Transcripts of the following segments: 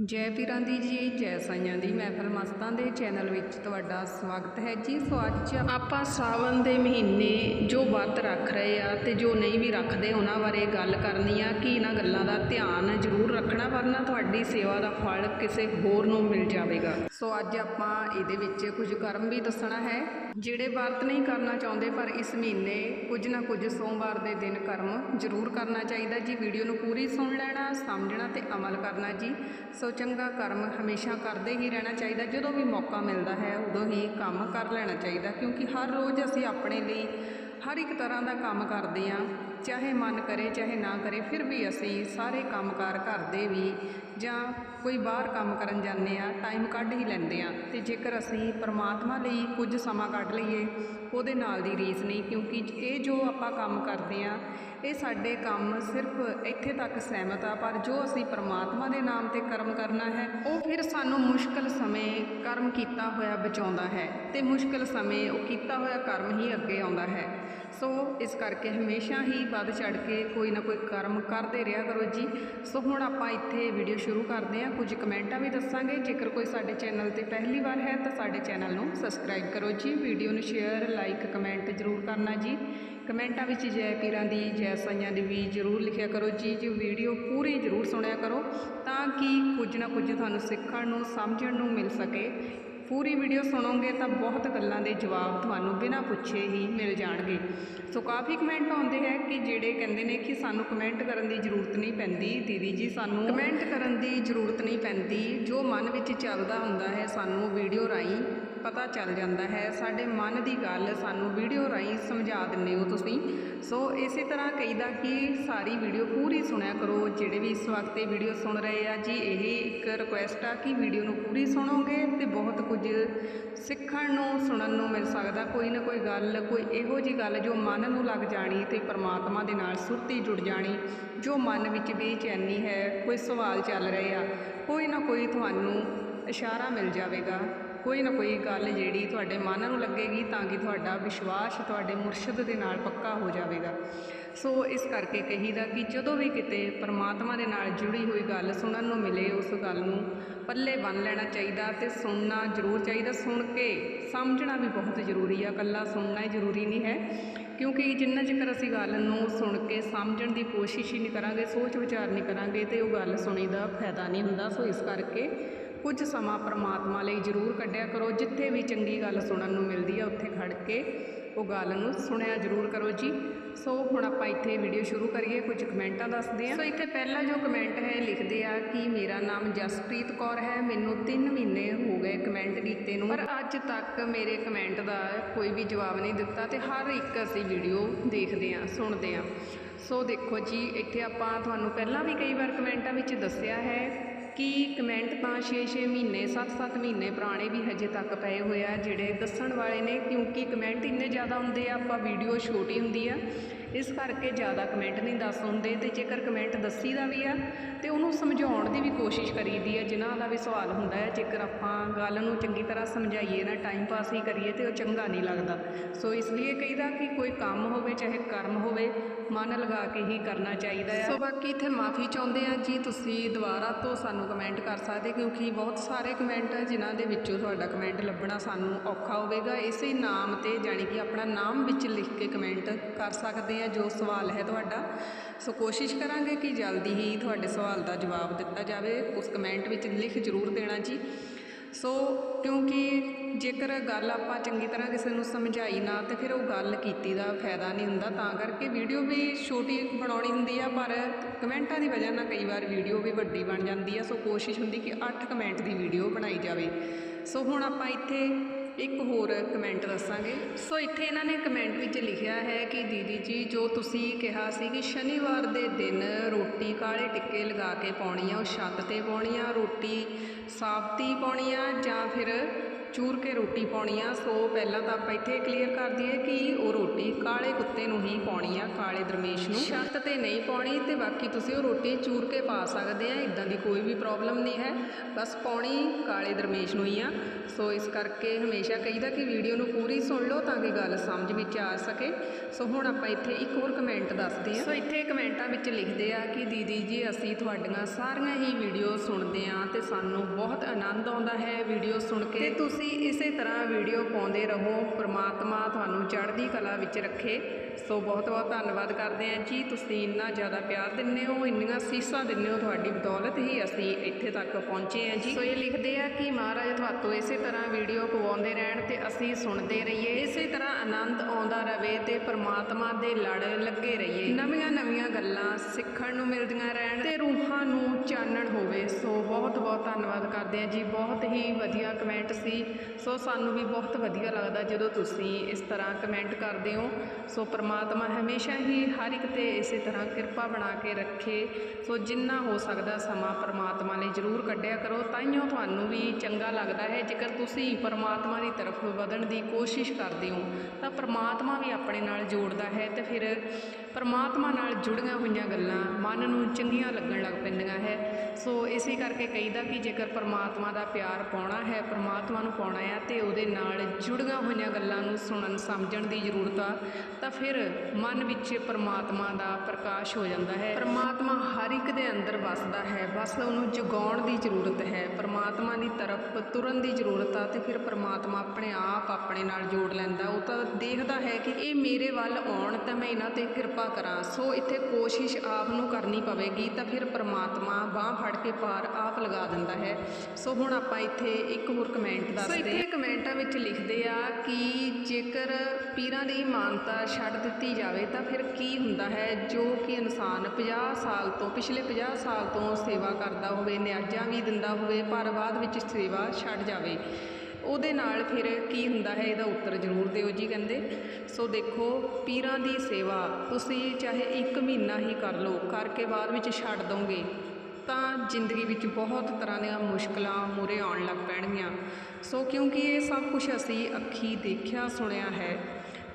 ਜੈ ਪੀਰਾਂ ਦੀ ਜੀ, ਜੈ ਸਾਈਆਂ ਦੀ। ਮਹਿਫਲ ਮਸਤਾਂ ਦੇ ਚੈਨਲ ਵਿੱਚ ਤੁਹਾਡਾ ਸਵਾਗਤ ਹੈ ਜੀ। ਸੋ ਅੱਜ ਆਪਾਂ ਸਾਵਨ ਦੇ ਮਹੀਨੇ ਜੋ ਵਰਤ ਰੱਖ ਰਹੇ ਆ ਤੇ ਜੋ ਨਹੀਂ ਵੀ ਰੱਖਦੇ, ਉਹਨਾਂ ਬਾਰੇ ਗੱਲ ਕਰਨੀ ਆ ਕਿ ਇਹਨਾਂ ਗੱਲਾਂ ਦਾ ਧਿਆਨ ਜ਼ਰੂਰ ਰੱਖਣਾ, ਵਰਨਾ ਤੁਹਾਡੀ ਸੇਵਾ ਦਾ ਫਲ ਕਿਸੇ ਹੋਰ ਨੂੰ ਮਿਲ ਜਾਵੇਗਾ। ਸੋ ਅੱਜ ਆਪਾਂ ਇਹਦੇ ਵਿੱਚ ਕੁਝ ਕਰਮ ਵੀ ਦੱਸਣਾ ਹੈ। ਜਿਹੜੇ ਵਰਤ ਨਹੀਂ ਕਰਨਾ ਚਾਹੁੰਦੇ, ਪਰ ਇਸ ਮਹੀਨੇ ਕੁਝ ਨਾ ਕੁਝ ਸੋਮਵਾਰ ਦੇ ਦਿਨ ਕਰਮ ਜ਼ਰੂਰ ਕਰਨਾ ਚਾਹੀਦਾ ਜੀ। ਵੀਡੀਓ ਨੂੰ ਪੂਰੀ ਸੁਣ ਲੈਣਾ, ਸਮਝਣਾ ਤੇ ਅਮਲ ਕਰਨਾ ਜੀ। ਸੋ ਚੰਗਾ ਕਰਮ ਹਮੇਸ਼ਾ ਕਰਦੇ ਹੀ ਰਹਿਣਾ ਚਾਹੀਦਾ। ਜਦੋਂ ਵੀ ਮੌਕਾ ਮਿਲਦਾ ਹੈ, ਉਦੋਂ ਹੀ ਕੰਮ ਕਰ ਲੈਣਾ ਚਾਹੀਦਾ। ਕਿਉਂਕਿ ਹਰ ਰੋਜ਼ ਅਸੀਂ ਆਪਣੇ ਲਈ ਹਰ ਇੱਕ ਤਰ੍ਹਾਂ ਦਾ ਕੰਮ ਕਰਦੇ ਹਾਂ। ਚਾਹੇ ਮਨ ਕਰੇ, ਚਾਹੇ ਨਾ ਕਰੇ, ਫਿਰ ਵੀ ਅਸੀਂ ਸਾਰੇ ਕੰਮਕਾਰ ਘਰ ਦੇ ਵੀ ਜਾਂ ਕੋਈ ਬਾਹਰ ਕੰਮ ਕਰਨ ਜਾਂਦੇ ਆ ਟਾਈਮ ਕੱਢ ਹੀ ਲੈਂਦੇ ਆ ਤੇ ਜੇਕਰ ਅਸੀਂ ਪਰਮਾਤਮਾ ਲਈ ਕੁਝ ਸਮਾਂ ਕੱਢ ਲਈਏ, ਉਹਦੇ ਨਾਲ ਦੀ ਰੀਸ ਨਹੀਂ, ਕਿਉਂਕਿ ਇਹ ਜੋ ਆਪਾਂ ਕੰਮ ਕਰਦੇ ਆ ਇਹ ਸਾਡੇ ਕੰਮ ਸਿਰਫ ਇੱਥੇ ਤੱਕ ਸਹਿਮਤ ਆ, ਪਰ ਜੋ ਅਸੀਂ ਪਰਮਾਤਮਾ ਦੇ ਨਾਮ ਤੇ ਕਰਮ ਕਰਨਾ ਹੈ, ਉਹ ਫਿਰ ਸਾਨੂੰ ਮੁਸ਼ਕਲ ਸਮੇਂ ਕਰਮ ਕੀਤਾ ਹੋਇਆ ਬਚਾਉਂਦਾ ਹੈ ਤੇ ਮੁਸ਼ਕਲ ਸਮੇਂ ਉਹ ਕੀਤਾ ਹੋਇਆ ਕਰਮ ਹੀ ਅੱਗੇ ਆਉਂਦਾ ਹੈ। ਸੋ ਇਸ ਕਰਕੇ ਹਮੇਸ਼ਾ ਹੀ ਵੱਧ ਚੜ ਕੇ ਕੋਈ ਨਾ ਕੋਈ ਕਰਮ ਕਰਦੇ ਰਿਹਾ ਕਰੋ ਜੀ। ਸੋ ਹੁਣ ਆਪਾਂ ਇੱਥੇ ਵੀਡੀਓ ਸ਼ੁਰੂ ਕਰਦੇ ਹਾਂ। ਕੁਝ ਕਮੈਂਟਾਂ ਵੀ ਦੱਸਾਂਗੇ। ਜੇਕਰ ਕੋਈ ਸਾਡੇ ਚੈਨਲ ਤੇ ਪਹਿਲੀ ਵਾਰ ਹੈ ਤਾਂ ਸਾਡੇ ਚੈਨਲ ਨੂੰ ਸਬਸਕ੍ਰਾਈਬ ਕਰੋ ਜੀ। ਵੀਡੀਓ ਨੂੰ ਸ਼ੇਅਰ ਲਾਈਕ ਕਮੈਂਟ ਜ਼ਰੂਰ ਕਰਨਾ ਜੀ। ਕਮੈਂਟਾਂ ਵਿੱਚ ਜੈ ਪੀਰਾਂ ਦੀ, ਜੈ ਸਾਈਆਂ ਦੀ ਵੀ ਜ਼ਰੂਰ ਲਿਖਿਆ ਕਰੋ ਜੀ। ਜੀ ਵੀਡੀਓ ਪੂਰੀ ਜ਼ਰੂਰ ਸੁਣਿਆ ਕਰੋ ਤਾਂ ਕਿ ਕੁਝ ਨਾ ਕੁਝ ਤੁਹਾਨੂੰ ਸਿੱਖਣ ਨੂੰ, ਸਮਝਣ ਨੂੰ ਮਿਲ ਸਕੇ। ਪੂਰੀ ਵੀਡੀਓ ਸੁਣੋਗੇ ਤਾਂ ਬਹੁਤ ਗੱਲਾਂ ਦੇ ਜਵਾਬ ਤੁਹਾਨੂੰ ਬਿਨਾਂ ਪੁੱਛੇ ਹੀ ਮਿਲ ਜਾਣਗੇ। ਸੋ ਕਾਫੀ ਕਮੈਂਟ ਆਉਂਦੇ ਹੈ ਕਿ ਜਿਹੜੇ ਕਹਿੰਦੇ ਨੇ ਕਿ ਸਾਨੂੰ ਕਮੈਂਟ ਕਰਨ ਦੀ ਜ਼ਰੂਰਤ ਨਹੀਂ ਪੈਂਦੀ, ਦੀਦੀ ਜੀ ਸਾਨੂੰ ਕਮੈਂਟ ਕਰਨ ਦੀ ਜ਼ਰੂਰਤ ਨਹੀਂ ਪੈਂਦੀ। ਜੋ ਮਨ ਵਿੱਚ ਚੱਲਦਾ ਹੁੰਦਾ ਹੈ ਸਾਨੂੰ ਵੀਡੀਓ ਰਾਹੀਂ ਪਤਾ ਚੱਲ ਜਾਂਦਾ ਹੈ। ਸਾਡੇ ਮਨ ਦੀ ਗੱਲ ਸਾਨੂੰ ਵੀਡੀਓ ਰਾਹੀਂ ਸਮਝਾ ਦਿੰਦੇ ਹੋ ਤੁਸੀਂ। ਸੋ ਇਸੇ ਤਰ੍ਹਾਂ ਕਹੀਦਾ ਕਿ ਸਾਰੀ ਵੀਡੀਓ ਪੂਰੀ ਸੁਣਿਆ ਕਰੋ। ਜਿਹੜੇ ਵੀ ਇਸ ਵਕਤ ਇਹ ਵੀਡੀਓ ਸੁਣ ਰਹੇ ਆ ਜੀ, ਇਹ ਇੱਕ ਰਿਕੁਐਸਟ ਆ ਕਿ ਵੀਡੀਓ ਨੂੰ ਪੂਰੀ ਸੁਣੋਗੇ ਤੇ ਬਹੁਤ ਕੁਝ ਸਿੱਖਣ ਨੂੰ, ਸੁਣਨ ਨੂੰ ਮਿਲ ਸਕਦਾ। ਕੋਈ ਨਾ ਕੋਈ ਗੱਲ, ਕੋਈ ਇਹੋ ਜੀ ਗੱਲ ਜੋ ਮਨ ਨੂੰ ਲੱਗ ਜਾਣੀ ਤੇ ਪਰਮਾਤਮਾ ਦੇ ਨਾਲ ਸੁਰਤੀ ਜੁੜ ਜਾਣੀ, ਜੋ ਮਨ ਵਿੱਚ ਬੇਚੈਨੀ ਹੈ, ਕੋਈ ਸਵਾਲ ਚੱਲ ਰਹੇ ਆ, ਕੋਈ ਨਾ ਕੋਈ ਤੁਹਾਨੂੰ ਇਸ਼ਾਰਾ ਮਿਲ ਜਾਵੇਗਾ। ਕੋਈ ਨਾ ਕੋਈ ਗੱਲ ਜਿਹੜੀ ਤੁਹਾਡੇ ਮਨ ਨੂੰ ਲੱਗੇਗੀ ਤਾਂ ਕਿ ਤੁਹਾਡਾ ਵਿਸ਼ਵਾਸ ਤੁਹਾਡੇ ਮੁਰਸ਼ਿਦ ਦੇ ਨਾਲ ਪੱਕਾ ਹੋ ਜਾਵੇਗਾ। ਸੋ ਇਸ ਕਰਕੇ ਕਹੀਦਾ ਕਿ ਜਦੋਂ ਵੀ ਕਿਤੇ ਪਰਮਾਤਮਾ ਦੇ ਨਾਲ ਜੁੜੀ ਹੋਈ ਗੱਲ ਸੁਣਨ ਨੂੰ ਮਿਲੇ, ਉਸ ਗੱਲ ਨੂੰ ਪੱਲੇ ਬੰਨ ਲੈਣਾ ਚਾਹੀਦਾ ਤੇ ਸੁਣਨਾ ਜ਼ਰੂਰ ਚਾਹੀਦਾ। ਸੁਣ ਕੇ ਸਮਝਣਾ ਵੀ ਬਹੁਤ ਜ਼ਰੂਰੀ ਆ। ਇਕੱਲਾ ਸੁਣਨਾ ਹੀ ਜ਼ਰੂਰੀ ਨਹੀਂ ਹੈ। ਕਿਉਂਕਿ ਜਿੰਨਾ ਚਿਰ ਅਸੀਂ ਗੱਲ ਨੂੰ ਸੁਣ ਕੇ ਸਮਝਣ ਦੀ ਕੋਸ਼ਿਸ਼ ਹੀ ਨਹੀਂ ਕਰਾਂਗੇ ਸੋਚ ਵਿਚਾਰ ਨਹੀਂ ਕਰਾਂਗੇ ਤੇ ਉਹ ਗੱਲ ਸੁਣੀ ਦਾ ਫਾਇਦਾ ਨਹੀਂ ਹੁੰਦਾ। ਸੋ ਇਸ ਕਰਕੇ ਕੁਝ ਸਮਾਂ ਪਰਮਾਤਮਾ ਲਈ ਜ਼ਰੂਰ ਕੱਢਿਆ ਕਰੋ। ਜਿੱਥੇ ਵੀ ਚੰਗੀ ਗੱਲ ਸੁਣਨ ਨੂੰ ਮਿਲਦੀ ਹੈ, ਉੱਥੇ ਖੜ ਕੇ ਉਹ ਗੱਲ ਨੂੰ ਸੁਣਿਆ ਜ਼ਰੂਰ ਕਰੋ ਜੀ। ਸੋ ਹੁਣ ਆਪਾਂ ਇੱਥੇ ਵੀਡੀਓ ਸ਼ੁਰੂ ਕਰੀਏ, ਕੁਝ ਕਮੈਂਟਾਂ ਦੱਸਦੇ ਹਾਂ। ਸੋ ਇੱਥੇ ਪਹਿਲਾ ਜੋ ਕਮੈਂਟ ਹੈ, ਲਿਖਦੇ ਆ ਕਿ ਮੇਰਾ ਨਾਮ ਜਸਪ੍ਰੀਤ ਕੌਰ ਹੈ। ਮੈਨੂੰ 3 ਮਹੀਨੇ ਹੋ ਗਏ ਕਮੈਂਟ ਕੀਤੇ ਨੂੰ। ਪਰ ਅੱਜ ਤੱਕ ਮੇਰੇ ਕਮੈਂਟ ਦਾ ਕੋਈ ਵੀ ਜਵਾਬ ਨਹੀਂ ਦਿੱਤਾ ਤੇ ਹਰ ਇੱਕ ਅਸੀਂ ਵੀਡੀਓ ਦੇਖਦੇ ਹਾਂ, ਸੁਣਦੇ ਹਾਂ। ਸੋ ਦੇਖੋ ਜੀ, ਇੱਥੇ ਆਪਾਂ ਤੁਹਾਨੂੰ ਪਹਿਲਾਂ ਵੀ ਕਈ ਵਾਰ ਕਮੈਂਟਾਂ ਵਿੱਚ ਦੱਸਿਆ ਹੈ ਕਿ ਕਮੈਂਟ ਤਾਂ 6-6 ਮਹੀਨੇ 7-7 ਮਹੀਨੇ ਪੁਰਾਣੇ ਵੀ ਹਜੇ ਤੱਕ ਪਏ ਹੋਏ ਆ ਜਿਹੜੇ ਦੱਸਣ ਵਾਲੇ ਨੇ? ਕਿਉਂਕਿ ਕਮੈਂਟ ਇੰਨੇ ਜ਼ਿਆਦਾ ਹੁੰਦੇ ਆ, ਆਪਾਂ ਵੀਡੀਓ ਛੋਟੀ ਹੁੰਦੀ ਆ। ਇਸ ਕਰਕੇ ਜ਼ਿਆਦਾ ਕਮੈਂਟ ਨਹੀਂ ਦੱਸ ਹੁੰਦੇ ਤੇ ਜੇਕਰ ਕਮੈਂਟ ਦੱਸੀ ਦਾ ਵੀ ਆ ਤੇ ਉਹਨੂੰ ਸਮਝਾਉਣ ਦੀ ਵੀ ਕੋਸ਼ਿਸ਼ ਕਰੀਦੀ ਆ, ਜਿਨ੍ਹਾਂ ਦਾ ਵੀ ਸਵਾਲ ਹੁੰਦਾ ਹੈ ਜੇਕਰ ਆਪਾਂ ਗੱਲ ਨੂੰ ਚੰਗੀ ਤਰ੍ਹਾਂ ਸਮਝਾਈਏ ਨਾ ਟਾਈਮ ਪਾਸ ਹੀ ਕਰੀਏ ਤੇ ਉਹ ਚੰਗਾ ਨਹੀਂ ਲੱਗਦਾ। ਸੋ ਇਸ ਲਈ ਕਹੀਦਾ ਕਿ ਕੋਈ ਕੰਮ ਹੋਵੇ, ਚਾਹੇ ਕਰਮ ਹੋਵੇ, ਮਨ ਲਗਾ ਕੇ ਹੀ ਕਰਨਾ ਚਾਹੀਦਾ ਹੈ ਸੋ ਬਾਕੀ ਇੱਥੇ ਮਾਫੀ ਚਾਹੁੰਦੇ ਆ ਜੀ, ਤੁਸੀਂ ਦੁਬਾਰਾ ਤੋਂ ਸਾਨੂੰ ਕਮੈਂਟ ਕਰ ਸਕਦੇ, ਕਿਉਂਕਿ ਬਹੁਤ ਸਾਰੇ ਕਮੈਂਟ ਹੈ ਜਿਨ੍ਹਾਂ ਦੇ ਵਿੱਚੋਂ ਤੁਹਾਡਾ ਕਮੈਂਟ ਲੱਭਣਾ ਸਾਨੂੰ ਔਖਾ ਹੋਵੇਗਾ। ਇਸੇ ਨਾਮ ਤੇ, ਜਾਣੀ ਕਿ ਆਪਣਾ ਨਾਮ ਵਿੱਚ ਲਿਖ ਕੇ ਕਮੈਂਟ ਕਰ ਸਕਦੇ ਆ ਜੋ ਸਵਾਲ ਹੈ ਤੁਹਾਡਾ। ਸੋ ਕੋਸ਼ਿਸ਼ ਕਰਾਂਗੇ ਕਿ ਜਲਦੀ ਹੀ ਤੁਹਾਡੇ ਸਵਾਲ ਦਾ ਜਵਾਬ ਦਿੱਤਾ ਜਾਵੇ। ਉਸ ਕਮੈਂਟ ਵਿੱਚ ਲਿਖ ਜ਼ਰੂਰ ਦੇਣਾ ਜੀ। ਸੋ ਕਿਉਂਕਿ ਜੇਕਰ ਗੱਲ ਆਪਾਂ ਚੰਗੀ ਤਰ੍ਹਾਂ ਕਿਸੇ ਨੂੰ ਸਮਝਾਈ ਨਾ, ਤੇ ਫਿਰ ਉਹ ਗੱਲ ਕੀਤੀ ਦਾ ਫਾਇਦਾ ਨਹੀਂ ਹੁੰਦਾ। ਤਾਂ ਕਰਕੇ ਵੀਡੀਓ ਵੀ ਛੋਟੀ ਬਣਾਉਣੀ ਹੁੰਦੀ ਆ, ਪਰ ਕਮੈਂਟਾਂ ਦੀ ਵਜ੍ਹਾ ਨਾਲ ਕਈ ਵਾਰ ਵੀਡੀਓ ਵੀ ਵੱਡੀ ਬਣ ਜਾਂਦੀ ਆ। ਸੋ ਕੋਸ਼ਿਸ਼ ਹੁੰਦੀ ਕਿ 8 ਕਮੈਂਟ ਦੀ ਵੀਡੀਓ ਬਣਾਈ ਜਾਵੇ। ਸੋ ਹੁਣ ਆਪਾਂ ਇੱਥੇ ਇੱਕ ਹੋਰ ਕਮੈਂਟ ਦੱਸਾਂਗੇ। ਸੋ ਇੱਥੇ ਇਹਨਾਂ ਨੇ ਕਮੈਂਟ ਵਿੱਚ ਲਿਖਿਆ ਹੈ ਕਿ ਦੀਦੀ ਜੀ, ਜੋ ਤੁਸੀਂ ਕਿਹਾ ਸੀ ਕਿ ਸ਼ਨੀਵਾਰ ਦੇ ਦਿਨ ਰੋਟੀ ਕਾਲੇ ਟਿੱਕੇ ਲਗਾ ਕੇ ਪਾਉਣੀ ਆ, ਉਹ ਛੱਤ ਤੇ ਪਾਉਣੀ ਆ, ਰੋਟੀ ਸਾਫਤੀ ਪਾਉਣੀ ਆ ਜਾਂ ਫਿਰ ਚੂਰ ਕੇ ਰੋਟੀ ਪਾਉਣੀ ਆ ਸੋ ਪਹਿਲਾਂ ਤਾਂ ਆਪਾਂ ਇੱਥੇ ਕਲੀਅਰ ਕਰ ਦਈਏ ਕਿ ਉਹ ਰੋਟੀ ਕਾਲੇ ਕੁੱਤੇ ਨੂੰ ਹੀ ਪਾਉਣੀ ਆ ਕਾਲੇ ਦਰਮੇਸ਼ ਨੂੰ। ਛੱਤ ਤੇ ਨਹੀਂ ਪਾਉਣੀ ਤੇ ਬਾਕੀ ਤੁਸੀਂ ਉਹ ਰੋਟੀ ਚੂਰ ਕੇ ਪਾ ਸਕਦੇ ਆ ਇਦਾਂ ਦੀ ਕੋਈ ਵੀ ਪ੍ਰੋਬਲਮ ਨਹੀਂ ਹੈ। ਬਸ ਪਾਉਣੀ ਕਾਲੇ ਦਰਮੇਸ਼ ਨੂੰ ਹੀ ਆ। ਸੋ ਇਸ ਕਰਕੇ ਹਮੇਸ਼ਾ ਕਹੀਦਾ ਕਿ ਵੀਡੀਓ ਨੂੰ ਪੂਰੀ ਸੁਣ ਲਓ ਤਾਂ ਕਿ ਗੱਲ ਸਮਝ ਵਿੱਚ ਆ ਸਕੇ। ਸੋ ਹੁਣ ਆਪਾਂ ਇੱਥੇ ਇੱਕ ਹੋਰ ਕਮੈਂਟ ਦੱਸਦੇ ਹਾਂ। ਸੋ ਇੱਥੇ ਕਮੈਂਟਾਂ ਵਿੱਚ ਲਿਖਦੇ ਆ ਕਿ ਦੀਦੀ ਜੀ ਅਸੀਂ ਤੁਹਾਡੀਆਂ ਸਾਰੀਆਂ ਹੀ ਵੀਡੀਓ ਸੁਣਦੇ ਆ ਤੇ ਸਾਨੂੰ ਬਹੁਤ ਆਨੰਦ ਆਉਂਦਾ ਹੈ। ਵੀਡੀਓ ਸੁਣ ਕੇ ਤੇ ਤੁਸੀਂ ਤੁਸੀਂ ਇਸੇ ਤਰ੍ਹਾਂ ਵੀਡੀਓ ਪਾਉਂਦੇ ਰਹੋ ਪ੍ਰਮਾਤਮਾ ਤੁਹਾਨੂੰ ਚੜ੍ਹਦੀ ਕਲਾ ਵਿੱਚ ਰੱਖੇ। ਸੋ ਬਹੁਤ ਬਹੁਤ ਧੰਨਵਾਦ ਕਰਦੇ ਹਾਂ ਜੀ। ਤੁਸੀਂ ਇੰਨਾ ਜ਼ਿਆਦਾ ਪਿਆਰ ਦਿੰਦੇ ਹੋ, ਇੰਨੀਆਂ ਸੀਸਾਂ ਦਿੰਦੇ ਹੋ, ਤੁਹਾਡੀ ਬਦੌਲਤ ਹੀ ਅਸੀਂ ਇੱਥੇ ਤੱਕ ਪਹੁੰਚੇ ਹਾਂ ਜੀ। ਸੋ ਇਹ ਲਿਖਦੇ ਆ ਕਿ ਮਹਾਰਾਜ ਤੁਹਾਤੋਂ ਇਸੇ ਤਰ੍ਹਾਂ ਵੀਡੀਓ ਪਵਾਉਂਦੇ ਰਹਿਣ ਤੇ ਅਸੀਂ ਸੁਣਦੇ ਰਹੀਏ। ਇਸੇ ਤਰ੍ਹਾਂ ਆਨੰਦ ਆਉਂਦਾ ਰਹੇ ਤੇ ਪਰਮਾਤਮਾ ਦੇ ਲੜ ਲੱਗੇ ਰਹੀਏ। ਨਵੀਆਂ ਨਵੀਆਂ ਗੱਲਾਂ ਸਿੱਖਣ ਨੂੰ ਮਿਲਦੀਆਂ ਰਹਿਣ ਤੇ ਰੂਹਾਂ ਨੂੰ ਚਾਨਣ ਹੋਵੇ। ਸੋ ਬਹੁਤ ਬਹੁਤ ਧੰਨਵਾਦ ਕਰਦੇ ਹਾਂ ਜੀ। ਬਹੁਤ ਹੀ ਵਧੀਆ ਕਮੈਂਟ ਸੀ। ਸੋ ਸਾਨੂੰ ਵੀ ਬਹੁਤ ਵਧੀਆ ਲੱਗਦਾ ਜਦੋਂ ਤੁਸੀਂ ਇਸ ਤਰ੍ਹਾਂ ਕਮੈਂਟ ਕਰਦੇ ਹੋ। ਸੋ ਪ੍ਰਮਾਤਮਾ ਪਰਮਾਤਮਾ ਹਮੇਸ਼ਾ ਹੀ ਹਰ ਇੱਕ ਤੇ ਇਸੇ ਤਰ੍ਹਾਂ ਕਿਰਪਾ ਬਣਾ ਕੇ ਰੱਖੇ। ਸੋ ਜਿੰਨਾ ਹੋ ਸਕਦਾ ਸਮਾਂ ਪਰਮਾਤਮਾ ਨੇ ਜ਼ਰੂਰ ਕੱਢਿਆ ਕਰੋ ਤਾਈਓ ਤੁਹਾਨੂੰ ਵੀ ਚੰਗਾ ਲੱਗਦਾ ਹੈ। ਜੇਕਰ ਤੁਸੀਂ ਪਰਮਾਤਮਾ ਦੀ ਤਰਫ ਵਧਣ ਦੀ ਕੋਸ਼ਿਸ਼ ਕਰਦੇ ਹੋ, ਤਾਂ ਪਰਮਾਤਮਾ ਵੀ ਆਪਣੇ ਨਾਲ ਜੋੜਦਾ ਹੈ ਤੇ ਫਿਰ ਪਰਮਾਤਮਾ ਨਾਲ ਜੁੜੀਆਂ ਹੋਈਆਂ ਗੱਲਾਂ ਮਨ ਨੂੰ ਚੰਗੀਆਂ ਲੱਗਣ ਲੱਗ ਪੈਂਦੀਆਂ ਹੈ। ਸੋ ਇਸੇ ਕਰਕੇ ਕਹੀਦਾ ਕਿ ਜੇਕਰ ਪਰਮਾਤਮਾ ਦਾ ਪਿਆਰ ਪਾਉਣਾ ਹੈ, ਪਰਮਾਤਮਾ ਨੂੰ ਪਾਉਣਾ ਹੈ ਤੇ ਉਹਦੇ ਨਾਲ ਜੁੜੀਆਂ ਹੋਈਆਂ ਗੱਲਾਂ ਨੂੰ ਸੁਣਨ, ਸਮਝਣ ਦੀ ਜ਼ਰੂਰਤ ਆ, ਤਾਂ ਫਿਰ ਫਿਰ ਮਨ ਵਿੱਚ ਪਰਮਾਤਮਾ ਦਾ ਪ੍ਰਕਾਸ਼ ਹੋ ਜਾਂਦਾ ਹੈ। ਪਰਮਾਤਮਾ ਹਰ ਇੱਕ ਦੇ ਅੰਦਰ ਵਸਦਾ ਹੈ। ਬਸ ਉਹਨੂੰ ਜਗਾਉਣ ਦੀ ਜ਼ਰੂਰਤ ਹੈ। ਪਰਮਾਤਮਾ ਦੀ ਤਰਫ ਤੁਰਨ ਦੀ ਜ਼ਰੂਰਤ ਆ ਤੇ ਫਿਰ ਪਰਮਾਤਮਾ ਆਪਣੇ ਆਪ ਆਪਣੇ ਨਾਲ ਜੋੜ ਲੈਂਦਾ। ਉਹ ਤਾਂ ਦੇਖਦਾ ਹੈ ਕਿ ਇਹ ਮੇਰੇ ਵੱਲ ਆਉਣ ਤਾਂ ਮੈਂ ਇਹਨਾਂ ਤੇ ਕਿਰਪਾ ਕਰਾਂ। ਸੋ ਇੱਥੇ ਕੋਸ਼ਿਸ਼ ਆਪ ਨੂੰ ਕਰਨੀ ਪਵੇਗੀ ਤਾਂ ਫਿਰ ਪਰਮਾਤਮਾ ਬਾਹ ਫੜ ਕੇ ਪਾਰ ਆਪ ਲਗਾ ਦਿੰਦਾ ਹੈ। ਸੋ ਹੁਣ ਆਪਾਂ ਇੱਥੇ ਇੱਕ ਹੋਰ ਕਮੈਂਟ ਦੱਸਦੇ ਹਾਂ। ਇੱਥੇ ਕਮੈਂਟਾਂ ਵਿੱਚ ਲਿਖਦੇ ਆ ਕਿ ਜੇਕਰ ਪੀਰਾਂ ਦੀ ਮਾਨਤਾ ਛੱਡ ਦਿੱਤੀ ਜਾਵੇ ਤਾਂ ਫਿਰ ਕੀ ਹੁੰਦਾ ਹੈ? ਜੋ ਕਿ ਇਨਸਾਨ 50 ਸਾਲ ਤੋਂ, ਪਿਛਲੇ 50 ਸਾਲ ਤੋਂ ਸੇਵਾ ਕਰਦਾ ਹੋਵੇ, ਨਿਆਜ਼ਾਂ ਵੀ ਦਿੰਦਾ ਹੋਵੇ, ਪਰ ਬਾਅਦ ਵਿੱਚ ਸੇਵਾ ਛੱਡ ਜਾਵੇ। ਉਹਦੇ ਨਾਲ ਫਿਰ ਕੀ ਹੁੰਦਾ ਹੈ? ਇਹਦਾ ਉੱਤਰ ਜ਼ਰੂਰ ਦਿਓ ਜੀ ਕਹਿੰਦੇ। ਸੋ ਦੇਖੋ, ਪੀਰਾਂ ਦੀ ਸੇਵਾ ਤੁਸੀਂ ਚਾਹੇ 1 ਮਹੀਨਾ ਹੀ ਕਰ ਲਓ ਕਰਕੇ ਬਾਅਦ ਵਿੱਚ ਛੱਡ ਦੋਗੇ, ਤਾਂ ਜ਼ਿੰਦਗੀ ਵਿੱਚ ਬਹੁਤ ਤਰ੍ਹਾਂ ਦੀਆਂ ਮੁਸ਼ਕਲਾਂ ਮੂਰੇ ਆਉਣ ਲੱਗ ਪੈਣਗੀਆਂ। ਸੋ ਕਿਉਂਕਿ ਇਹ ਸਭ ਕੁਝ ਅਸੀਂ ਅੱਖੀ ਦੇਖਿਆ, ਸੁਣਿਆ ਹੈ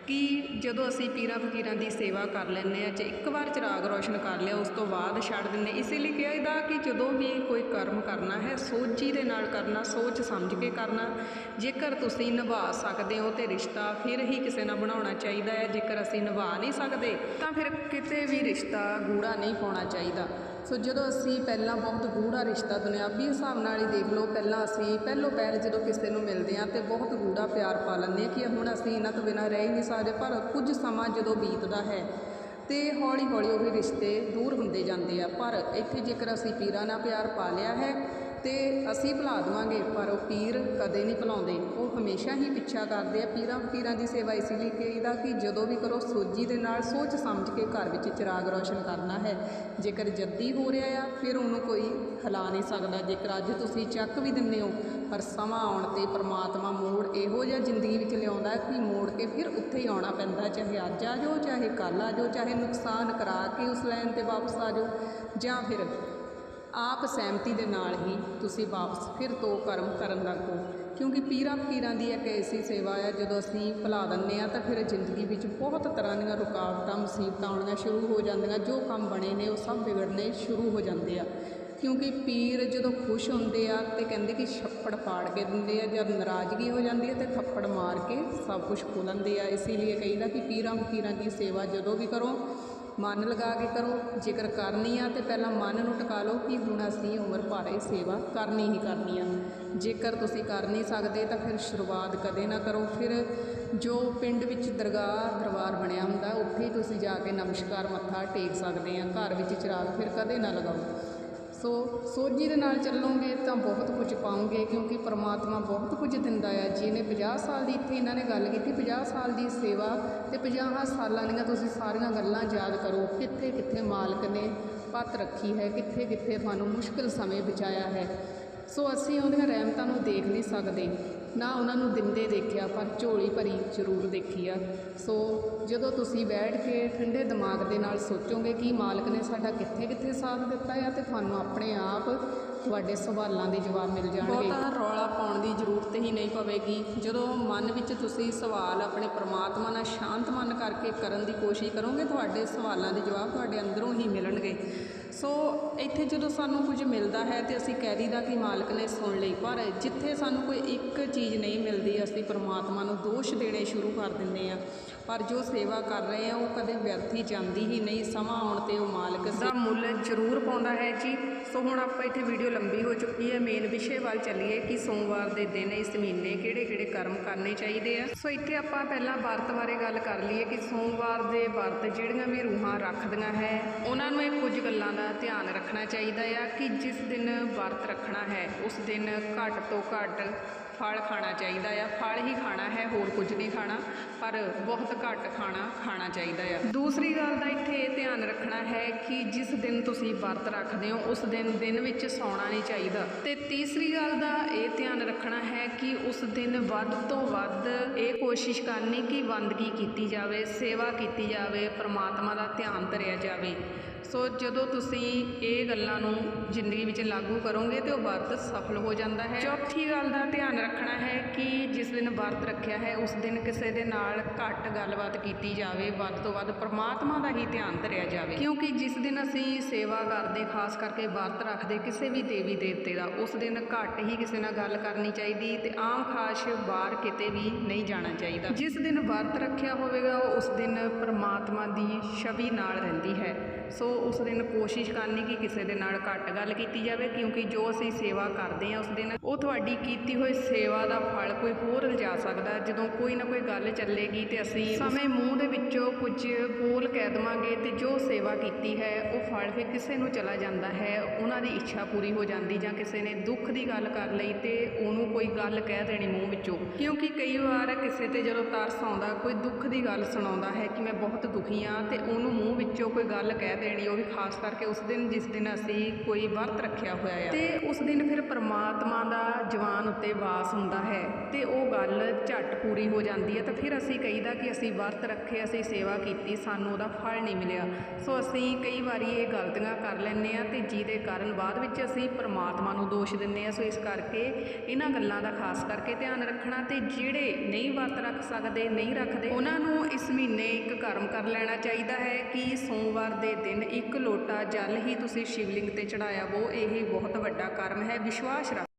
ਕਿ ਜਦੋਂ ਅਸੀਂ ਪੀਰਾਂ ਫਕੀਰਾਂ ਦੀ ਸੇਵਾ ਕਰ ਲੈਂਦੇ ਹਾਂ, ਜੇ ਇੱਕ ਵਾਰ ਚਿਰਾਗ ਰੋਸ਼ਨ ਕਰ ਲਿਆ, ਉਸ ਤੋਂ ਬਾਅਦ ਛੱਡ ਦਿੰਦੇ ਇਸੇ ਲਈ ਕਿਹਾ ਇਹਦਾ ਕਿ ਜਦੋਂ ਵੀ ਕੋਈ ਕਰਮ ਕਰਨਾ ਹੈ ਸੋਝੀ ਦੇ ਨਾਲ ਕਰਨਾ, ਸੋਚ ਸਮਝ ਕੇ ਕਰਨਾ। ਜੇਕਰ ਤੁਸੀਂ ਨਿਭਾ ਸਕਦੇ ਹੋ ਤੇ ਰਿਸ਼ਤਾ ਫਿਰ ਹੀ ਕਿਸੇ ਨਾਲ ਬਣਾਉਣਾ ਚਾਹੀਦਾ ਹੈ। ਜੇਕਰ ਅਸੀਂ ਨਿਭਾ ਨਹੀਂ ਸਕਦੇ, ਤਾਂ ਫਿਰ ਕਿਤੇ ਵੀ ਰਿਸ਼ਤਾ ਗੂੜਾ ਨਹੀਂ ਪਾਉਣਾ ਚਾਹੀਦਾ। ਸੋ ਜਦੋਂ ਅਸੀਂ ਪਹਿਲਾਂ ਬਹੁਤ ਗੂੜਾ ਰਿਸ਼ਤਾ ਦੁਨਿਆਵੀ ਹਿਸਾਬ ਨਾਲ ਹੀ ਦੇਖ ਲਓ, ਪਹਿਲਾਂ ਅਸੀਂ ਪਹਿਲੋ ਪਹਿਲ ਜਦੋਂ ਕਿਸੇ ਨੂੰ ਮਿਲਦੇ ਹਾਂ ਤੇ ਬਹੁਤ ਗੂੜਾ ਪਿਆਰ ਪਾ ਲੈਂਦੇ ਹਾਂ ਕਿ ਹੁਣ ਅਸੀਂ ਇਹਨਾਂ ਤੋਂ ਬਿਨਾਂ ਰਹਿ ਹੀ ਨਹੀਂ ਸਕਦੇ, ਪਰ ਕੁਝ ਸਮਾਂ ਜਦੋਂ ਬੀਤਦਾ ਹੈ ਤੇ ਹੌਲੀ ਹੌਲੀ ਉਹ ਰਿਸ਼ਤੇ ਦੂਰ ਹੁੰਦੇ ਜਾਂਦੇ ਆ। ਪਰ ਇੱਥੇ ਜੇਕਰ ਅਸੀਂ ਪੀਰਾਂ ਨਾਲ ਪਿਆਰ ਪਾ ਲਿਆ ਹੈ ਤੇ ਅਸੀਂ ਭੁਲਾ ਦੇਵਾਂਗੇ, ਪਰ ਉਹ ਪੀਰ ਕਦੇ ਨਹੀਂ ਭੁਲਾਉਂਦੇ। ਉਹ ਹਮੇਸ਼ਾ ਹੀ ਪਿੱਛਾ ਕਰਦੇ ਆ ਪੀਰਾਂ। ਪੀਰਾਂ ਦੀ ਸੇਵਾ ਇਸ ਲਈ ਕਹੀਦਾ ਕਿ ਜਦੋਂ ਵੀ ਕਰੋ, ਸੋਝੀ ਦੇ ਨਾਲ ਸੋਚ ਸਮਝ ਕੇ ਘਰ ਵਿੱਚ ਚਿਰਾਗ ਰੋਸ਼ਨ ਕਰਨਾ ਹੈ। ਜੇਕਰ ਜੱਦੀ ਹੋ ਰਿਹਾ ਆ, ਫਿਰ ਉਹਨੂੰ ਕੋਈ ਹਿਲਾ ਨਹੀਂ ਸਕਦਾ। ਜੇਕਰ ਅੱਜ ਤੁਸੀਂ ਚੱਕ ਵੀ ਦਿੰਦੇ ਹੋ, ਪਰ ਸਮਾਂ ਆਉਣ ਤੇ ਪਰਮਾਤਮਾ ਮੋੜ ਇਹੋ ਜਿਹਾ ਜ਼ਿੰਦਗੀ ਵਿੱਚ ਲਿਆਉਂਦਾ ਕਿ ਮੋੜ ਕੇ ਫਿਰ ਉੱਥੇ ਹੀ ਆਉਣਾ ਪੈਂਦਾ ਚਾਹੇ ਅੱਜ ਆ ਜਾਓ, ਚਾਹੇ ਕੱਲ੍ਹ ਆ ਜਾਓ, ਚਾਹੇ ਨੁਕਸਾਨ ਕਰਾ ਕੇ ਉਸ ਲਾਈਨ ਤੇ ਵਾਪਸ ਆ ਜਾਓ, ਜਾਂ ਫਿਰ ਆਪ ਸਹਿਮਤੀ ਦੇ ਨਾਲ ਹੀ ਤੁਸੀਂ ਵਾਪਸ ਫਿਰ ਤੋਂ ਕਰਮ ਕਰਨ ਲੱਗੋ ਕਿਉਂਕਿ ਪੀਰਾਂ ਫਕੀਰਾਂ ਦੀ ਇੱਕ ਐਸੀ ਸੇਵਾ ਆ ਜਦੋਂ ਅਸੀਂ ਭੁਲਾ ਦਿੰਦੇ ਆ ਤਾਂ ਫਿਰ ਜ਼ਿੰਦਗੀ ਵਿੱਚ ਬਹੁਤ ਤਰ੍ਹਾਂ ਦੀਆਂ ਰੁਕਾਵਟਾਂ, ਮੁਸੀਬਤਾਂ ਆਉਣੀਆਂ ਸ਼ੁਰੂ ਹੋ ਜਾਂਦੀਆਂ। ਜੋ ਕੰਮ ਬਣੇ ਨੇ ਉਹ ਸਭ ਵਿਗੜਨੇ ਸ਼ੁਰੂ ਹੋ ਜਾਂਦੇ ਆ। ਕਿਉਂਕਿ ਪੀਰ ਜਦੋਂ ਖੁਸ਼ ਹੁੰਦੇ ਆ ਤੇ ਕਹਿੰਦੇ ਕਿ ਛੱਪੜ ਪਾੜ ਕੇ ਦਿੰਦੇ ਆ, ਜਦ ਨਾਰਾਜ਼ਗੀ ਹੋ ਜਾਂਦੀ ਹੈ ਤੇ ਥੱਪੜ ਮਾਰ ਕੇ ਸਭ ਕੁਝ ਖੋ ਲੈਂਦੇ ਆ। ਇਸੇ ਲਈ ਕਹੀਦਾ ਕਿ ਪੀਰਾਂ ਫਕੀਰਾਂ ਦੀ ਸੇਵਾ ਜਦੋਂ ਵੀ ਕਰੋ ਮਨ ਲਗਾ ਕੇ ਕਰੋ, ਜੇਕਰ ਕਰਨੀ ਆ ਤੇ ਪਹਿਲਾਂ ਮਨ ਨੂੰ ਟਿਕਾ ਲਓ ਕਿ ਹੁਣ ਅਸੀਂ ਉਮਰ ਭਰ ਇਹ ਸੇਵਾ ਕਰਨੀ ਹੀ ਕਰਨੀ ਆ। ਜੇਕਰ ਤੁਸੀਂ ਕਰ ਨਹੀਂ ਸਕਦੇ ਤਾਂ ਫਿਰ ਸ਼ੁਰੂਆਤ ਕਦੇ ਨਾ ਕਰੋ। ਫਿਰ ਜੋ ਪਿੰਡ ਵਿੱਚ ਦਰਗਾਹ, ਦਰਬਾਰ ਬਣਿਆ ਹੁੰਦਾ, ਉੱਥੇ ਹੀ ਤੁਸੀਂ ਜਾ ਕੇ ਨਮਸਕਾਰ ਮੱਥਾ ਟੇਕ ਸਕਦੇ ਆ। ਘਰ ਵਿੱਚ ਚਿਰਾਗ ਫਿਰ ਕਦੇ ਨਾ ਲਗਾਓ। ਸੋ ਸੋਝੀ ਦੇ ਨਾਲ ਚੱਲੋਗੇ ਤਾਂ ਬਹੁਤ ਕੁਝ ਪਾਓਗੇ, ਕਿਉਂਕਿ ਪਰਮਾਤਮਾ ਬਹੁਤ ਕੁਝ ਦਿੰਦਾ ਆ। ਜਿਹਨੇ 50 ਸਾਲ ਦੀ ਇੱਥੇ ਇਹਨਾਂ ਨੇ ਗੱਲ ਕੀਤੀ 50 ਸਾਲ ਦੀ ਸੇਵਾ ਤੇ 50 ਸਾਲਾਂ ਦੀਆਂ ਤੁਸੀਂ ਸਾਰੀਆਂ ਗੱਲਾਂ ਯਾਦ ਕਰੋ, ਕਿੱਥੇ ਕਿੱਥੇ ਮਾਲਕ ਨੇ ਪੱਤ ਰੱਖੀ ਹੈ, ਕਿੱਥੇ ਕਿੱਥੇ ਤੁਹਾਨੂੰ ਮੁਸ਼ਕਲ ਸਮੇਂ ਬਚਾਇਆ ਹੈ। ਸੋ ਅਸੀਂ ਉਹਦੀਆਂ ਰਹਿਮਤਾਂ ਨੂੰ ਦੇਖ ਨਹੀਂ ਸਕਦੇ। ਨਾ ਉਹਨਾਂ ਨੂੰ ਦਿੰਦੇ ਦੇਖਿਆ, ਪਰ ਝੋਲੀ ਭਰੀ ਜ਼ਰੂਰ ਦੇਖੀ ਆ। ਸੋ ਜਦੋਂ ਤੁਸੀਂ ਬੈਠ ਕੇ ਠੰਡੇ ਦਿਮਾਗ ਦੇ ਨਾਲ ਸੋਚੋਗੇ ਕਿ ਮਾਲਕ ਨੇ ਸਾਡਾ ਕਿੱਥੇ ਕਿੱਥੇ ਸਾਥ ਦਿੱਤਾ ਆ ਤੇ ਤੁਹਾਨੂੰ ਆਪਣੇ ਆਪ ਤੁਹਾਡੇ ਸਵਾਲਾਂ ਦੇ ਜਵਾਬ ਮਿਲ ਜਾਣਗੇ। ਬਹੁਤਾ ਰੌਲਾ ਪਾਉਣ ਦੀ ਜ਼ਰੂਰਤ ਹੀ ਨਹੀਂ ਪਵੇਗੀ। ਜਦੋਂ ਮਨ ਵਿੱਚ ਤੁਸੀਂ ਸਵਾਲ ਆਪਣੇ ਪ੍ਰਮਾਤਮਾ ਨਾਲ ਸ਼ਾਂਤ ਮਨ ਕਰਕੇ ਕਰਨ ਦੀ ਕੋਸ਼ਿਸ਼ ਕਰੋਗੇ, ਤੁਹਾਡੇ ਸਵਾਲਾਂ ਦੇ ਜਵਾਬ ਤੁਹਾਡੇ ਅੰਦਰੋਂ ਹੀ ਮਿਲਣਗੇ। ਸੋ ਇੱਥੇ ਜਦੋਂ ਸਾਨੂੰ ਕੁਝ ਮਿਲਦਾ ਹੈ ਤੇ ਅਸੀਂ ਕਹਿ ਦਈਦਾ ਕਿ ਮਾਲਕ ਨੇ ਸੁਣ ਲਈ ਪਰ ਜਿੱਥੇ ਸਾਨੂੰ ਕੋਈ ਇੱਕ ਚੀਜ਼ ਨਹੀਂ ਮਿਲਦੀ ਅਸੀਂ ਪਰਮਾਤਮਾ ਨੂੰ ਦੋਸ਼ ਦੇਣੇ ਸ਼ੁਰੂ ਕਰ ਦਿੰਦੇ ਆ ਪਰ ਜੋ ਸੇਵਾ ਕਰ ਰਹੇ ਆ ਉਹ ਕਦੇ ਵਿਅਰਥ ਹੀ ਜਾਂਦੀ ਹੀ ਨਹੀਂ ਸਮਾਂ ਆਉਣ ਤੇ ਉਹ ਮਾਲਕ ਦਾ ਮੁੱਲ ਜ਼ਰੂਰ ਪਾਉਂਦਾ ਹੈ ਜੀ। ਸੋ ਹੁਣ ਆਪਾਂ ਇੱਥੇ ਵੀਡੀਓ ਲੰਬੀ ਹੋ ਚੁੱਕੀ ਹੈ। ਮੇਨ ਵਿਸ਼ੇ ਵੱਲ ਚੱਲੀਏ ਕਿ ਸੋਮਵਾਰ ਦੇ ਦਿਨ ਇਸ ਮਹੀਨੇ ਕਿਹੜੇ-ਕਿਹੜੇ ਕਰਮ ਕਰਨੇ ਚਾਹੀਦੇ ਆ। ਸੋ ਇੱਥੇ ਆਪਾਂ ਪਹਿਲਾਂ ਵਰਤ ਬਾਰੇ ਗੱਲ ਕਰ ਲਈਏ ਕਿ ਸੋਮਵਾਰ ਦੇ ਵਰਤ ਜਿਹੜੀਆਂ ਵੀ ਰੂਹਾਂ ਰੱਖਦੀਆਂ ਹੈ ਉਹਨਾਂ ਨੂੰ ਇਹ ਕੁਝ ਗੱਲਾਂ ਦਾ ਧਿਆਨ ਰੱਖਣਾ ਚਾਹੀਦਾ ਆ ਕਿ ਜਿਸ ਦਿਨ ਵਰਤ ਰੱਖਣਾ ਹੈ, ਉਸ ਦਿਨ ਘੱਟ ਤੋਂ ਘੱਟ ਫਲ ਖਾਣਾ ਚਾਹੀਦਾ ਆ। ਫਲ ਹੀ ਖਾਣਾ ਹੈ, ਹੋਰ ਕੁਝ ਨਹੀਂ ਖਾਣਾ, ਪਰ ਬਹੁਤ ਘੱਟ ਖਾਣਾ ਖਾਣਾ ਚਾਹੀਦਾ ਆ। ਦੂਸਰੀ ਗੱਲ ਦਾ ਇੱਥੇ ਇਹ ਧਿਆਨ ਰੱਖਣਾ ਹੈ ਕਿ ਜਿਸ ਦਿਨ ਤੁਸੀਂ ਵਰਤ ਰੱਖਦੇ ਹੋ, ਉਸ ਦਿਨ ਦਿਨ ਵਿੱਚ ਸੌਣਾ ਨਹੀਂ ਚਾਹੀਦਾ। ਤੇ ਤੀਸਰੀ ਗੱਲ ਦਾ ਇਹ ਧਿਆਨ ਰੱਖਣਾ ਹੈ ਕਿ ਉਸ ਦਿਨ ਵੱਧ ਤੋਂ ਵੱਧ ਇਹ ਕੋਸ਼ਿਸ਼ ਕਰਨੀ ਕਿ ਬੰਦਗੀ ਕੀਤੀ ਜਾਵੇ, ਸੇਵਾ ਕੀਤੀ ਜਾਵੇ, ਪਰਮਾਤਮਾ ਦਾ ਧਿਆਨ ਧਰਿਆ ਜਾਵੇ। ਸੋ ਜਦੋਂ ਤੁਸੀਂ ਇਹ ਗੱਲਾਂ ਨੂੰ ਜ਼ਿੰਦਗੀ ਵਿੱਚ ਲਾਗੂ ਕਰੋਗੇ ਤੇ ਉਹ ਵਰਤ ਸਫਲ ਹੋ ਜਾਂਦਾ ਹੈ। ਚੌਥੀ ਗੱਲ ਦਾ ਧਿਆਨ ਰੱਖਣਾ ਹੈ ਕਿ ਜਿਸ ਦਿਨ ਵਰਤ ਰੱਖਿਆ ਹੈ, ਉਸ ਦਿਨ ਕਿਸੇ ਦੇ ਨਾਲ ਘੱਟ ਗੱਲਬਾਤ ਕੀਤੀ ਜਾਵੇ। ਵੱਧ ਤੋਂ ਵੱਧ ਪ੍ਰਮਾਤਮਾ ਦਾ ਹੀ ਧਿਆਨ ਧਰਿਆ ਜਾਵੇ। ਕਿਉਂਕਿ ਜਿਸ ਦਿਨ ਅਸੀਂ ਸੇਵਾ ਕਰਦੇ, ਖਾਸ ਕਰਕੇ ਵਰਤ ਰੱਖਦੇ, ਕਿਸੇ ਵੀ ਦੇਵੀ ਦੇਵਤੇ ਦਾ, ਉਸ ਦਿਨ ਘੱਟ ਹੀ ਕਿਸੇ ਨਾਲ ਗੱਲ ਕਰਨੀ ਚਾਹੀਦੀ ਤੇ ਆਮ ਖਾਸ ਬਾਹਰ ਕਿਤੇ ਵੀ ਨਹੀਂ ਜਾਣਾ ਚਾਹੀਦਾ। ਜਿਸ ਦਿਨ ਵਰਤ ਰੱਖਿਆ ਹੋਵੇਗਾ, ਉਸ ਦਿਨ ਪ੍ਰਮਾਤਮਾ ਦੀ ਛਵੀ ਨਾਲ ਰਹਿੰਦੀ ਹੈ। ਸੋ ਉਸ ਦਿਨ ਕੋਸ਼ਿਸ਼ ਕਰਨੀ ਕਿ ਕਿਸੇ ਦੇ ਨਾਲ ਘੱਟ ਗੱਲ ਕੀਤੀ ਜਾਵੇ, ਕਿਉਂਕਿ ਜੋ ਅਸੀਂ ਸੇਵਾ ਕਰਦੇ ਹਾਂ ਉਸ ਦਿਨ ਉਹ ਤੁਹਾਡੀ ਕੀਤੀ ਹੋਈ ਸੇਵਾ ਦਾ ਫਲ ਕੋਈ ਹੋਰ ਲਿਜਾ ਸਕਦਾ। ਜਦੋਂ ਕੋਈ ਨਾ ਕੋਈ ਗੱਲ ਚੱਲੇਗੀ ਤੇ ਅਸੀਂ ਸਮੇਂ ਮੂੰਹ ਦੇ ਵਿੱਚੋਂ ਕੁਝ ਬੋਲ ਕਹਿ ਦਵਾਂਗੇ ਤੇ ਜੋ ਸੇਵਾ ਕੀਤੀ ਹੈ, ਉਹ ਫਲ ਫਿਰ ਕਿਸੇ ਨੂੰ ਚਲਾ ਜਾਂਦਾ ਹੈ। ਉਹਨਾਂ ਦੀ ਇੱਛਾ ਪੂਰੀ ਹੋ ਜਾਂਦੀ ਜਾਂ ਕਿਸੇ ਨੇ ਦੁੱਖ ਦੀ ਗੱਲ ਕਰ ਲਈ ਤੇ ਉਹਨੂੰ ਕੋਈ ਗੱਲ ਕਹਿ ਦੇਣੀ ਮੂੰਹ ਵਿੱਚੋਂ। ਕਿਉਂਕਿ ਕਈ ਵਾਰ ਕਿਸੇ ਤੇ ਜਦੋਂ ਤਰਸ ਆਉਂਦਾ, ਕੋਈ ਦੁੱਖ ਦੀ ਗੱਲ ਸੁਣਾਉਂਦਾ ਹੈ ਕਿ ਮੈਂ ਬਹੁਤ ਦੁਖੀ ਹਾਂ ਤੇ ਉਹਨੂੰ ਮੂੰਹ ਵਿੱਚੋਂ ਕੋਈ ਗੱਲ ਕਹਿ ਦੇਣੀ ਉਹ ਵੀ ਖਾਸ ਕਰਕੇ ਉਸ ਦਿਨ ਜਿਸ ਦਿਨ ਅਸੀਂ ਕੋਈ ਵਰਤ ਰੱਖਿਆ ਹੋਇਆ ਹੈ ਤੇ ਉਸ ਦਿਨ ਫਿਰ ਪਰਮਾਤਮਾ ਦਾ ਜਵਾਨ ਉੱਤੇ ਵਾਸ ਹੁੰਦਾ ਹੈ ਤੇ ਉਹ ਗੱਲ ਝਟ ਪੂਰੀ ਹੋ ਜਾਂਦੀ ਹੈ ਤਾਂ ਫਿਰ ਅਸੀਂ ਕਹੀਦਾ ਕਿ ਅਸੀਂ ਵਰਤ ਰੱਖੇ, ਅਸੀਂ ਸੇਵਾ ਕੀਤੀ, ਸਾਨੂੰ ਉਹਦਾ ਫਲ ਨਹੀਂ ਮਿਲਿਆ। ਸੋ ਅਸੀਂ ਕਈ ਵਾਰੀ ਇਹ ਗਲਤੀਆਂ ਕਰ ਲੈਂਦੇ ਆ ਤੇ ਜਿਹਦੇ ਕਾਰਨ ਬਾਅਦ ਵਿੱਚ ਅਸੀਂ ਪਰਮਾਤਮਾ ਨੂੰ ਦੋਸ਼ ਦਿੰਦੇ ਆ ਸੋ ਇਸ ਕਰਕੇ ਇਹਨਾਂ ਗੱਲਾਂ ਦਾ ਖਾਸ ਕਰਕੇ ਧਿਆਨ ਰੱਖਣਾ ਤੇ ਜਿਹੜੇ ਨਹੀਂ ਵਰਤ ਰੱਖ ਸਕਦੇ, ਨਹੀਂ ਰੱਖਦੇ, ਉਹਨਾਂ ਨੂੰ ਇਸ ਮਹੀਨੇ ਇੱਕ ਕਰਮ ਕਰ ਲੈਣਾ ਚਾਹੀਦਾ ਹੈ ਕਿ ਸੋਮਵਾਰ ਦੇ ਦਿਨ ਇੱਕ ਲੋਟਾ ਜਲ ਹੀ ਤੁਸੀਂ ਸ਼ਿਵਲਿੰਗ ਤੇ ਚੜਾਇਆ ਵੋ, ਇਹ ਬਹੁਤ ਵੱਡਾ ਕਰਮ ਹੈ। ਵਿਸ਼ਵਾਸ ਰੱਖ